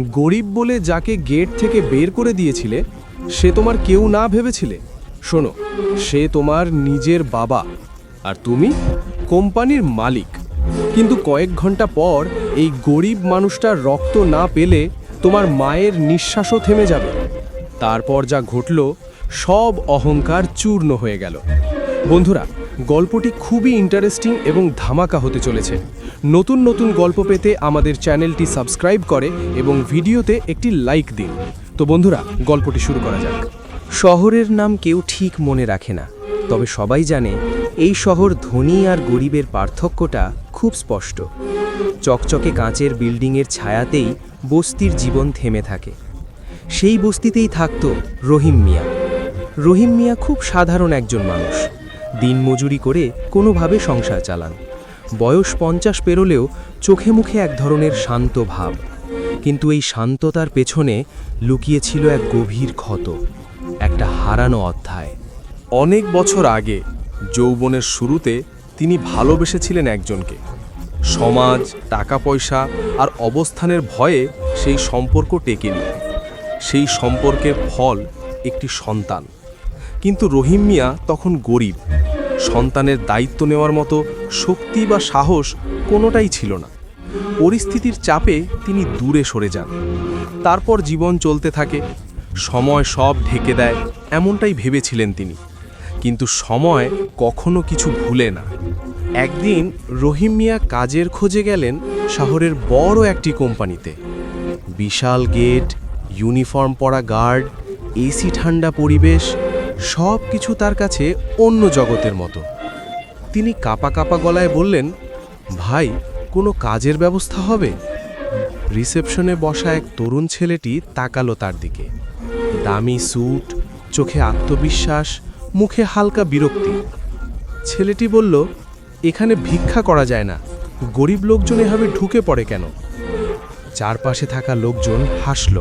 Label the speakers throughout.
Speaker 1: গরিব বলে যাকে গেট থেকে বের করে দিয়েছিলে, সে তোমার কেউ না ভেবেছিলে? শোনো, সে তোমার নিজের বাবা, আর তুমি কোম্পানির মালিক। কিন্তু কয়েক ঘণ্টা পর এই গরিব মানুষটার রক্ত না পেলে তোমার মায়ের নিঃশ্বাসও থেমে যাবে। তারপর যা ঘটল, সব অহংকার চূর্ণ হয়ে গেল। বন্ধুরা, গল্পটি খুবই ইন্টারেস্টিং এবং ধামাকা হতে চলেছে। নতুন নতুন গল্প পেতে আমাদের চ্যানেলটি সাবস্ক্রাইব করে এবং ভিডিওতে একটি লাইক দিন। তো বন্ধুরা, গল্পটি শুরু করা যাক।
Speaker 2: শহরের নাম কেউ ঠিক মনে রাখে না। তবে সবাই জানে, এই শহর ধনী আর গরিবের পার্থক্যটা খুব স্পষ্ট। চকচকে কাঁচের বিল্ডিংয়ের ছায়াতেই বস্তির জীবন থেমে থাকে। সেই বস্তিতেই থাকত রহিম মিয়া। রহিম মিয়া খুব সাধারণ একজন মানুষ। দিনমজুরি করে কোনোভাবে সংসার চালান। বয়স পঞ্চাশ পেরোলেও চোখে মুখে এক ধরনের শান্ত ভাব। কিন্তু এই শান্ততার পেছনে লুকিয়েছিল এক গভীর ক্ষত, একটা হারানো অধ্যায়।
Speaker 1: অনেক বছর আগে, যৌবনের শুরুতে তিনি ভালোবেসেছিলেন একজনকে। সমাজ টাকা পয়সা আর অবস্থানের ভয়ে সেই সম্পর্ক টেকেনি সেই সম্পর্কের ফল একটি সন্তান। কিন্তু রহিম মিয়া তখন গরিব। সন্তানের দায়িত্ব নেওয়ার মতো শক্তি বা সাহস কোনোটাই ছিল না। পরিস্থিতির চাপে তিনি দূরে সরে যান। তারপর জীবন চলতে থাকে। সময় সব ঢেকে দেয়, এমনটাই ভেবেছিলেন তিনি। কিন্তু সময় কখনো কিছু ভুলে না। একদিন রহিম মিয়া কাজের খোঁজে গেলেন শহরের বড় একটি কোম্পানিতে। বিশাল গেট, ইউনিফর্ম পরা গার্ড, এসি ঠান্ডা পরিবেশ সব কিছু তার কাছে অন্য জগতের মতো। তিনি কাপা কাপা গলায় বললেন, ভাই, কোনো কাজের ব্যবস্থা হবে? রিসেপশনে বসা এক তরুণ ছেলেটি তাকালো তার দিকে। দামি স্যুট, চোখে আত্মবিশ্বাস, মুখে হালকা বিরক্তি। ছেলেটি বলল, এখানে ভিক্ষা করা যায় না। গরিব লোকজন এভাবে ঢুকে পড়ে কেন? চারপাশে থাকা লোকজন হাসল।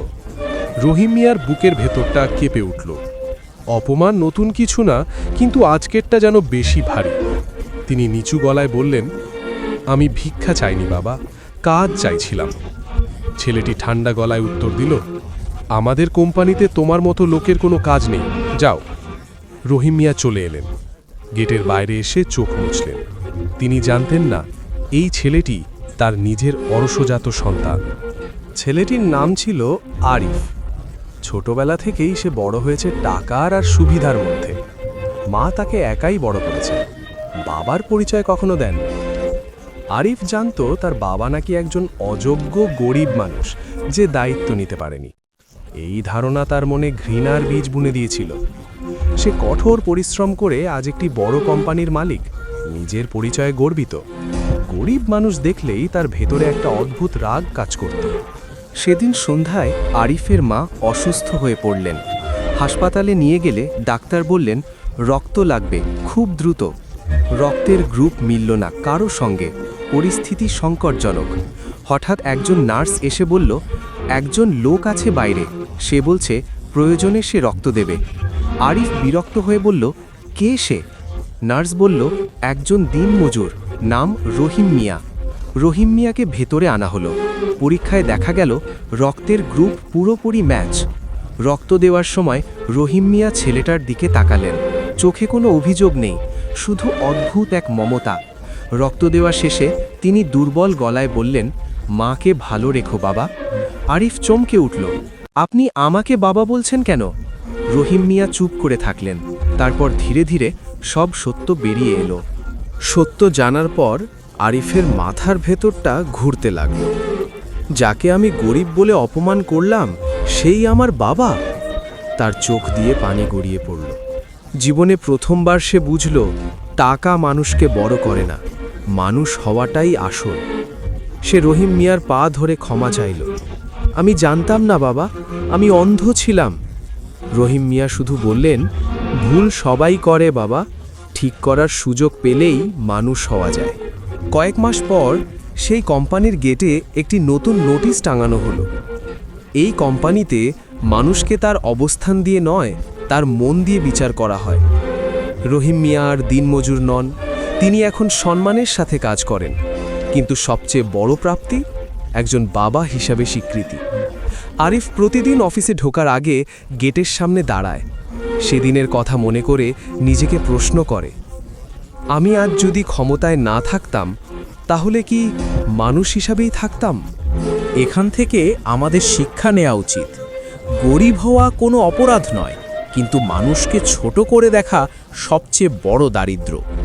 Speaker 1: রহিম মিয়ার বুকের ভেতরটা কেঁপে উঠল। অপমান নতুন কিছু না, কিন্তু আজকেরটা যেন বেশি ভারী। তিনি নিচু গলায় বললেন, আমি ভিক্ষা চাইনি বাবা, কাজ চাইছিলাম। ছেলেটি ঠান্ডা গলায় উত্তর দিল, আমাদের কোম্পানিতে তোমার মতো লোকের কোনো কাজ নেই, যাও। রহিম মিয়া চলে এলেন। গেটের বাইরে এসে চোখ মুছলেন। তিনি জানতেন না, এই ছেলেটি তার নিজের অরসজাত সন্তান। ছেলেটির নাম ছিল আরিফ। ছোটবেলা থেকেই সে বড় হয়েছে টাকার আর সুবিধার মধ্যে। মা তাকে একাই বড় করেছে। বাবার পরিচয় কখনো দেন আরিফ জানতো তার বাবা নাকি একজন অযোগ্য গরিব মানুষ যে দায়িত্ব নিতে পারেনি। এই ধারণা তার মনে ঘৃণার বীজ বুনে দিয়েছিল। সে কঠোর পরিশ্রম করে আজ একটি বড় কোম্পানির মালিক, নিজের পরিচয়ে গর্বিত। গরিব মানুষ দেখলেই তার ভেতরে একটা অদ্ভুত রাগ কাজ করত।
Speaker 2: সেদিন সন্ধ্যায় আরিফের মা অসুস্থ হয়ে পড়লেন। হাসপাতালে নিয়ে গেলে ডাক্তার বললেন, রক্ত লাগবে, খুব দ্রুত। রক্তের গ্রুপ মিলল না কারও সঙ্গে। পরিস্থিতি সংকটজনক। হঠাৎ একজন নার্স এসে বলল, একজন লোক আছে বাইরে। সে বলছে, প্রয়োজনে সে রক্ত দেবে। আরিফ বিরক্ত হয়ে বলল, কে সে? নার্স বলল, একজন দিনমজুর, নাম রহিম মিয়া। রহিম মিয়াকে ভেতরে আনা হলো। পরীক্ষায় দেখা গেল, রক্তের গ্রুপ পুরোপুরি ম্যাচ। রক্ত দেওয়ার সময় রহিম মিয়া ছেলেটার দিকে তাকালেন। চোখে কোনো অভিযোগ নেই। শুধু অদ্ভুত এক মমতা। রক্ত দেওয়া শেষে তিনি দুর্বল গলায় বললেন, মাকে ভালো রেখো বাবা। আরিফ চমকে উঠল, আপনি আমাকে বাবা বলছেন কেন? রহিম মিয়া চুপ করে থাকলেন। তারপর ধীরে ধীরে সব সত্য বেরিয়ে এলো।
Speaker 1: সত্য জানার পর আরিফের মাথার ভেতরটা ঘুরতে লাগল। যাকে আমি গরিব বলে অপমান করলাম, সেই আমার বাবা? তার চোখ দিয়ে পানি গড়িয়ে পড়ল। জীবনে প্রথমবার সে বুঝল, টাকা মানুষকে বড় করে না। মানুষ হওয়াটাই আসল। সে রহিম মিয়ার পা ধরে ক্ষমা চাইল। আমি জানতাম না বাবা, আমি অন্ধ ছিলাম। রহিম মিয়া শুধু বললেন, ভুল সবাই করে বাবা, ঠিক করার সুযোগ পেলেই মানুষ হওয়া যায়। কয়েক মাস পর সেই কোম্পানির গেটে একটি নতুন নোটিশ টাঙানো হলো। এই কোম্পানিতে মানুষকে তার অবস্থান দিয়ে নয় তার মন দিয়ে বিচার করা হয়। রহিম মিয়া আর দিনমজুর নন, তিনি এখন সম্মানের সাথে কাজ করেন, কিন্তু সবচেয়ে বড় প্রাপ্তি একজন বাবা হিসাবে স্বীকৃতি।
Speaker 2: আরিফ প্রতিদিন অফিসে ঢোকার আগে গেটের সামনে দাঁড়ায়। সেদিনের কথা মনে করে নিজেকে প্রশ্ন করে, আমি আজ যদি ক্ষমতায় না থাকতাম, তাহলে কি মানুষ হিসাবেই থাকতাম?
Speaker 3: এখান থেকে আমাদের শিক্ষা নেওয়া উচিত। গরিব হওয়া কোনো অপরাধ নয়। কিন্তু মানুষকে ছোট করে দেখা সবচেয়ে বড় দারিদ্র্য।